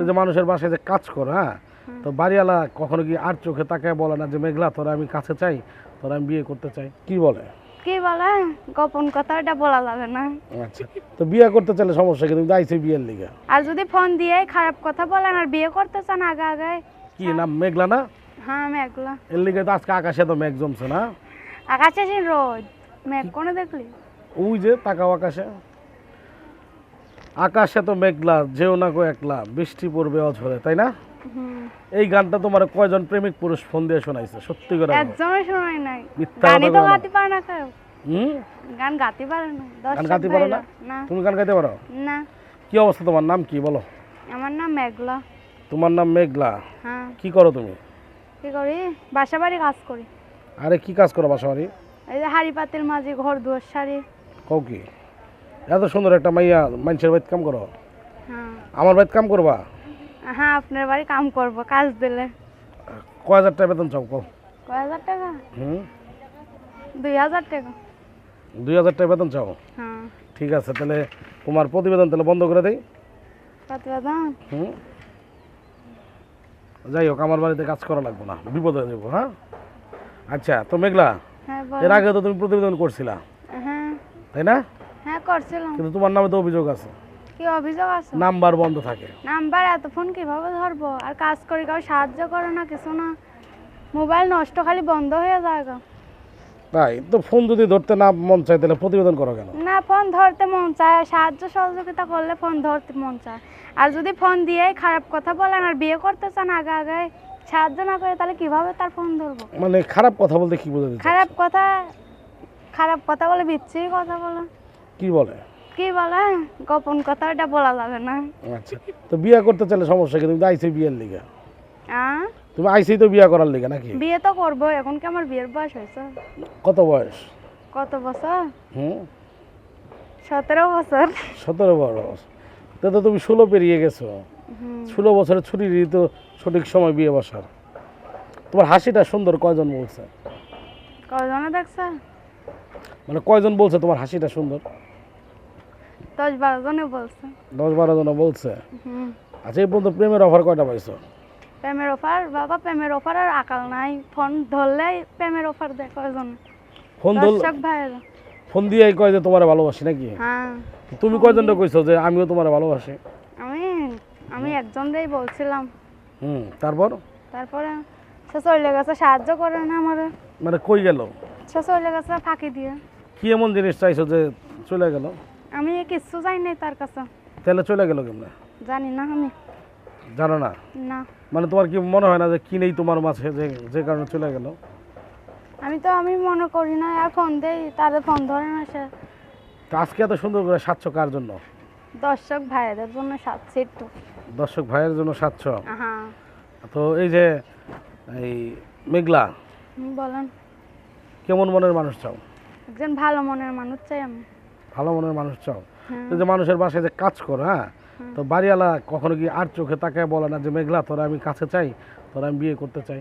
তো যে মানুষের বাসায় যে কাজ করো হ্যাঁ? তো বাড়িওয়ালা কখনো কি আর চোখে তাকায় বলে না যে মেঘলা তোরা আমি কাছে চাই তোরা আমি বিয়ে করতে চাই কি বলে? কি বলে? গোপন কথা এটা বলা যাবে না। আচ্ছা তো বিয়ে করতে চাইলে সমস্যা কি? তুমি তো বিয়ের লিগে। আর যদি ফোন দিয়ে খারাপ কথা বলেন আর বিয়ে করতে চান আগে আগে কি নাম মেঘলা না? হ্যাঁ মেঘলা। এর লিগে তো আজকে আকাশে তো মেঘ জমছে না? আকাশে সেই রোদ মেঘ কোনো দেখলি? ওই যে তাকাও আকাশে। আকাশে তো মেঘলা যেও না কো একলা বৃষ্টি পড়বে অঝরে তাই না? এই গানটা তোমার কয়জন প্রেমিক পুরুষ ফোন দিয়ে শোনাইছে? সত্যি করে বলো। শোনাই নাই। গানই তো গাতে পারে না কেউ। হুম? গান গাতে পারে না। দর্শক গাইতে পারো না? তুমি গান গাইতে পারো? না। কি অবস্থা তোমার? নাম কি? বলো। আমার নাম মেঘলা। তোমার নাম মেঘলা? হ্যাঁ। কি করো তুমি? কি করি? বাসা বাড়ি কাজ করি। আরে কি কাজ করো বাসাবাড়ি? এই যে হাড়ি পাতিল মাঝি ঘর দুয়ার শাড়ি কও কি? এত সুন্দর একটা মাইয়া মানুষের বাড়িতে কাম করো। হ্যাঁ। আমার বাড়িতে কাম করবা? হ্যাঁ আপনার বাড়ি কাম করব কাজ দিলে। কয় হাজার টাকা বেতন চাও কও? কয় হাজার টাকা? হুম? দুই হাজার টাকা। দুই হাজার টাকা বেতন চাও? হ্যাঁ। ঠিক আছে তাহলে তোমার প্রতিবেদন তাহলে বন্ধ করে দেই। প্রতিবেদন? হুম? যাই হোক আমার বাড়িতে কাজ করা লাগবে না বিপদ হয়ে যাব হ্যাঁ? আচ্ছা তো মেঘলা হ্যাঁ এর আগে তো তুমি প্রতিবেদন করছিলা। হ্যাঁ। তাই না? হ্যাঁ করছিলাম। কিন্তু তোমার নামে তো অভিযোগ আছে। কি অভিযোগ আছে? নাম্বার বন্ধ থাকে। নাম্বার এত ফোন কীভাবে ধরবো? আর কাজ করি কাউ সাহায্য করে না কিছু না। মোবাইল নষ্ট খালি বন্ধ হয়ে যায়। তাই তো ফোন যদি ধরতে না মন চায় তাহলে প্রতিবেদন করো কেন? না ফোন ধরতে মন চায়। সাহায্য সহযোগিতা করলে ফোন ধরতে মন চায়। আর যদি ফোন দিয়ে খারাপ কথা বলেন আর বিয়ে করতে চান আগে আগে সাহায্য না করে তাহলে কীভাবে তার ফোন ধরবো? মানে খারাপ কথা বলতে কি বোঝা যাচ্ছে খারাপ কথা খারাপ কথা বলে বিচ্ছিরি কথা বলে। কি বলে? কি বলে? গোপন কথা এটা বলা যাবে না। আচ্ছা তো বিয়ে করতে চাইলে সমস্যা কি? তুমি আইসি বিয়ের লিগে। আ? তুমি আইসি তো বিয়ে করার লিগে নাকি? বিয়ে তো করব এখন কি আমার বিয়ের বয়স হয়েছে? কত বয়স? কত বছর? হুম? সতেরো বছর। সতেরো বছর। তো তো তুমি ষোলো পেরিয়ে গেছো। হুম। ষোলো বছরের ছুটিরই তো সঠিক সময় বিয়ে বসার। তোমার হাসিটা সুন্দর কয়জন বলছে? কজনে দেখছে? মানে কয়জন বলছে তোমার হাসিটা সুন্দর? দশ বারো জনে বলছে। দশ বারো জন বলছে। আচ্ছা এই পর্যন্ত প্রেমের অফার কয়টা পাইছো? প্রেমের অফার বাবা প্রেমের অফার আর আকাল নাই। ফোন ধরলেই প্রেমের অফার দেয় কয়জন? ফোন ধর দর্শক ভাইয়ের। ফোন দিয়ে কয় যে তোমার ভালোবাসি নাকি? হ্যাঁ। তুমি কয়জনটা কইছো যে আমিও তোমার ভালোবাসি? আমি আমি একজনকেই বলছিলাম। হুম তারপর? তারপরে সে চলে গেছে সাহায্য করে না আমার। মানে কই গেল? সে চলে গেছে ফাঁকি দিয়ে। কি এমন জিনিস চাইছো যে চলে গেল? আমি কিচ্ছু যাই নাই তার কাছে। তাহলে চলে গেল কেমনে? জানি না আমি। জানো না? না। মানে তোমার কি মনে হয় না যে কি নেই তোমার মাঝে যে যে কারণে চলে গেল? আমি তো আমি মনে করি না এখন দেই তাদের ফোন ধরে না সে। তো আজকে এত সুন্দর করে সাতশো কার জন্য? দর্শক ভাইদের জন্য সাথে একটু। দর্শক ভাইয়ের জন্য সাতশো হ্যাঁ। তো এই যে এই মেঘলা বলেন। কেমন মনের মানুষ চাও? একজন ভালো মনের মানুষ চাই আমি। ভালো মনের মানুষ চাও। হ্যাঁ। যে মানুষের বাসায় যে কাজ করো হ্যাঁ? তো বাড়িওয়ালা কখনো কি আর চোখে তাকায় বলে না যে মেঘলা তোরা আমি কাছে চাই তোরা আমি বিয়ে করতে চাই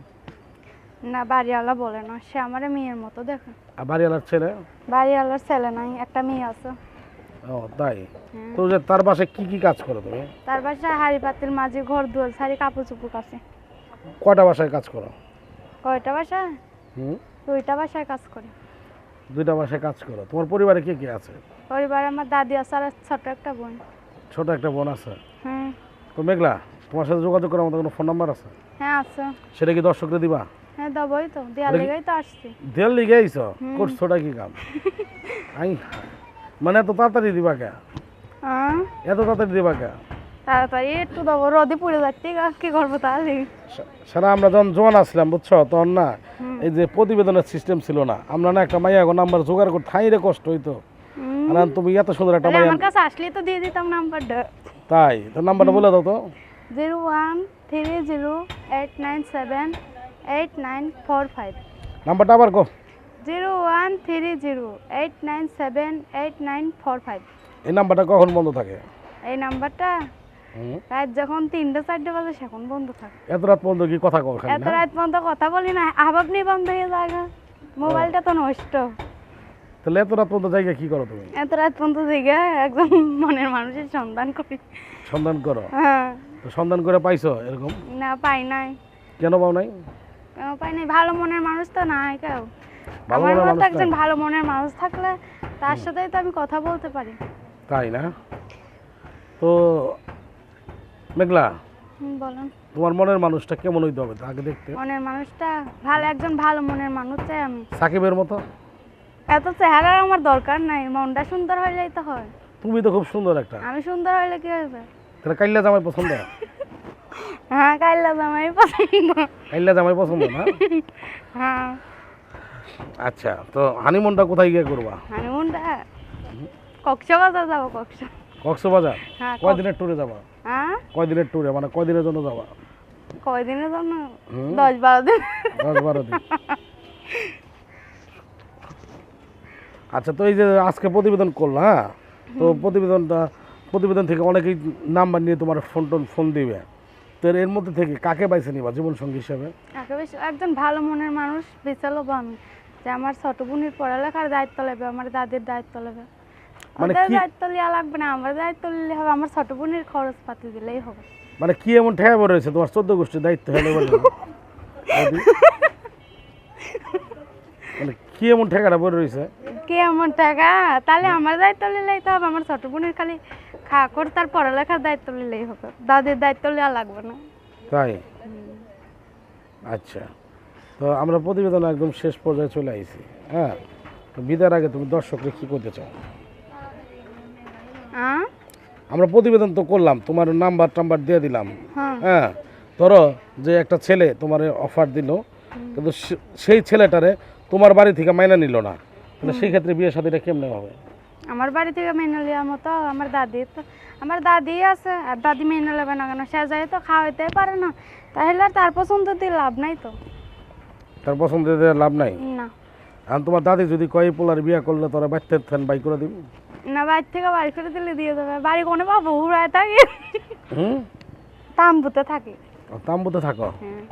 না বাড়িওয়ালা বলে না। সে আমার মেয়ের মতো দেখে। আর বাড়িওয়ালার ছেলে? বাড়িওয়ালার ছেলে নাই একটা মেয়ে আছে। ও তাই? হ্যাঁ। তো যে তার বাসায় কি কি কাজ করো তুমি? তার বাসায় হাড়ি পাতিল মাঝে ঘর দুয়ার শাড়ি কাপড় চুপুর কাছে কয়টা বাসায় কাজ করো? কয়টা বাসায়? হুম? দুইটা বাসায় কাজ করি। দুইটা বাসায় কাজ করো। তোমার পরিবারে কে কে আছে? পরিবারে আমার দাদি আছে আর ছোট একটা বোন। ছোট একটা বোন আছে? হ্যাঁ। তো মেঘলা তোমার সাথে যোগাযোগ করার মতো কোনো ফোন নাম্বার আছে? হ্যাঁ আছে। সেটা কি দর্শকরা দিবা? হ্যাঁ দেবই তো দেওয়ার দেখি- তো আসছি। দেড় লিগে আইছ? করছোটা কি কাম? আই মানে এত তাড়াতাড়ি দিবা কে? হ্যাঁ এত তাড়াতাড়ি দিবা কে? তাড়াতাড়ি একটু দেবো রোদে পড়ে যাচ্ছে কি করব তাহলে? সারা আমরা যখন জোয়ান আসলাম বুঝছ তখন না এই যে প্রতিবেদনের সিস্টেম ছিল না আমরা না একটা মাইয়া নাম্বার জোগাড় করতে ঠাই রে কষ্ট হইতো। তুমি এত সুন্দর একটা আমার কাছে আসলে তো দিয়ে দিতাম নাম্বারটা। তাই? তো নাম্বারটা বলে দাও তো। Zero one three zero eight nine seven eight nine four five. নাম্বারটা আবার কো। Zero one three zero eight nine seven eight nine four five. এই নাম্বারটা কখন বন্ধ থাকে? এই নাম্বারটা। রাত যখন তিনটে চারটে বাজে সেখন বন্ধ থাকে। এত রাত পর্যন্ত কি কথা কও এত রাত পর্যন্ত কথা বলি না আবাব নেই বন্ধ হয়ে যায় মোবাইলটা তো নষ্ট। তাহলে এত রাত পর্যন্ত জায়গা কি করো তুমি? এত রাত পর্যন্ত দিকে একদম মনের মানুষের সন্ধান করি। সন্ধান করো? হ্যাঁ। তো সন্ধান করে পাইছো এরকম? না পাই নাই। কেন পাও নাই? কেন পাই নাই? ভালো মনের মানুষ তো নাই কেউ। আমার মতো একজন ভালো মনের মানুষ থাকলে তার সাথেই তো আমি কথা বলতে পারি। তাই না? তো মেঘলা বলুন। তোমার মনের মানুষটা কেমন হইতে হবে? আগে দেখতে। মনের মানুষটা ভালো একজন ভালো মনের মানুষ চাই আমি। সাকিবের মতো? এত চেহারা আমার দরকার নাই মনটা সুন্দর হইলেই তো হয়। তুমি তো খুব সুন্দর একটা। আমি সুন্দর হইলে কি হবে তাহলে কাইল্লা জামাই পছন্দ? হ্যাঁ কাইল্লা জামাই পছন্দ। কাইল্লা জামাই পছন্দ না? হ্যাঁ। আচ্ছা তো হানিমুনটা কোথায় গিয়ে করবা? হানিমুনটা কক্সবাজার যাব কক্স কক্সবাজার? হ্যাঁ কয় দিনের ট্যুরে যাবা? হ্যাঁ? কয় দিনের ট্যুরে মানে কয় দিনের জন্য যাবা? কয়দিনের জন্য? দশ বারো দিন। দশ বারো দিন। আচ্ছা তো এই যে আজকে প্রতিবেদন করলা হ্যাঁ? তো প্রতিবেদনটা প্রতিবেদন থেকে অনেকেই নাম্বার নিয়ে তোমার ফোন টোন ফোন দিবে। তো এর মধ্যে থেকে কাকে বাইছে নিবা জীবন সঙ্গী হিসাবে একজন ভালো মনের মানুষ বেছে লোবো আমি। যে আমার ছোট বোনের পড়ালেখার দায়িত্ব নেবে আমার দাদির দায়িত্ব নেবে। মানে কি- দায়িত্ব লিয়া লাগবে না আমার দায়িত্ব নিলে হবে আমার ছোট বোনের খরচ পাতি দিলেই হবে। মানে কি এমন ঠেকা রয়েছে? তোমার চোদ্দ গোষ্ঠীর দায়িত্ব হলে বলে। মানে কি এমন ঠেকাটা পড়ে রয়েছে কি এমন টাকা তাহলে আমার দায়িত্ব নিলেই তো হবে আমার ছোট বোনের খালি খা করে তার পড়ালেখার দায়িত্ব নিলেই হবে। দাদির দায়িত্ব নেওয়া লাগবে না। তাই? আচ্ছা। তো আমরা প্রতিবেদন একদম শেষ পর্যায়ে চলে আইছি হ্যাঁ? তো বিদায়ের আগে তুমি দর্শকরা কি করতে চাও? আহ? আমরা প্রতিবেদন তো করলাম তোমার নাম্বার টাম্বার দিয়ে দিলাম হ্যাঁ। হ্যাঁ? ধরো যে একটা ছেলে তোমার অফার দিল কিন্তু সে- সেই ছেলেটারে তোমার বাড়ি থেকে মাইনা নিল না। তাহলে সেই ক্ষেত্রে বিয়ে সাথীটা কেমনে হবে? আমার বাড়ি থেকে মেনে নেওয়ার মতো আমার দাদি তো আমার দাদি আছে আর দাদি মেনে নেবে না কেন? সে যায় তো খাওয়াইতে পারে না। তাহলে তার পছন্দ দিয়ে লাভ নাই তো। তার পছন্দ দেওয়ার লাভ নাই? না। আর তোমার দাদি যদি কয় পোলার বিয়ে করলে তোরা বাচ্চা ফ্যান বাই করে দিবি? না বাড়ি থেকে বাড়ি করে দিলে দিয়ে দেবে। বাড়ি কোনো বাবু উড়ায় থাকে। হুম? তাম্বুতে থাকে। ও, তাম্বুতে থাকো? হ্যাঁ।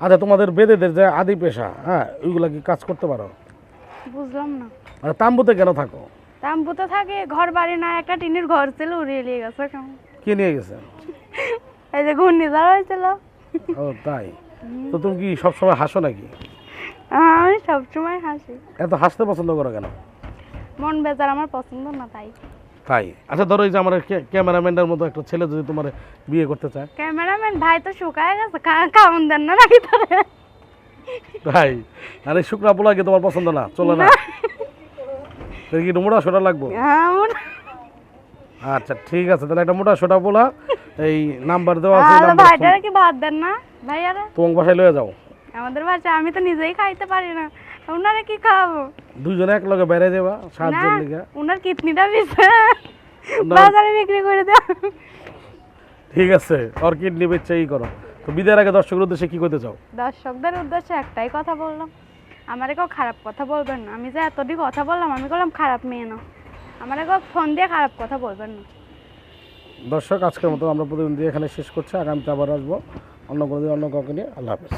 আচ্ছা তোমাদের বেদেদের যে আদি পেশা হ্যাঁ ওইগুলা কি কাজ করতে পারো? বুঝলাম না। মানে তাম্বুতে কেন থাকো? তাম্বুতে থাকে ঘর বাড়ি না একটা টিনের ঘর ছিল উড়িয়ে নিয়ে গেছে কেমন কি নিয়ে গেছে? এই যে ঘূর্ণিঝড় হয়েছিল। ও তাই? তো তুমি কি সবসময় হাসো নাকি? আমি সবসময় হাসি। এত হাসতে পছন্দ করো কেন? মন বেজার আমার পছন্দ না তাই। তাই আচ্ছা ধরো এই যে আমার কে- ক্যামেরাম্যানটার মতো একটা ছেলে যদি তোমার বিয়ে করতে চায়। ক্যামেরাম্যান ভাই তো শুকায় গেছে খাওন দেন না নাকি তারে। তাই আরে শুক্রা পোলা কি তোমার পছন্দ না? চলে না। তোর কি একটু মোটা সোটা লাগবো? হ্যাঁ, আচ্ছা ঠিক আছে তাহলে একটা মোটা সোটা পোলা এই নাম্বার দেওয়া আছে ভাইটারে কি ভাত দেন না? ভাইয়ারা তোমার বাসায় লয়ে যাও। আমাদের বাসায় আমি তো নিজেই খাইতে পারি না। উনারে কি খাওয়াবো? দুইজনে এক লগে বেড়ে যাবা না সাহায্যের লিগে। উনার কিডনিটা না। বাজারে বিক্রি করে দেওয়া ঠিক আছে ওর কিডনি বেচে ই করো। তো বিদায়ের আগে দর্শকের উদ্দেশ্যে কি করতে চাও? দর্শকদের উদ্দেশ্যে একটাই কথা বললাম। আমার কেউ খারাপ কথা বলবেন না। আমি যে এতদিন কথা বললাম আমি বললাম খারাপ মেয়ে না। আমার কেউ ফোন দিয়ে খারাপ কথা বলবেন না। দর্শক আজকের মতো আমরা প্রতিদিন দিয়ে এখানে শেষ করছি। আগামীতে আবার আসব। অন্য কোনো দিন অন্য কাউকে নিয়ে। আল্লাহ হাফেজ।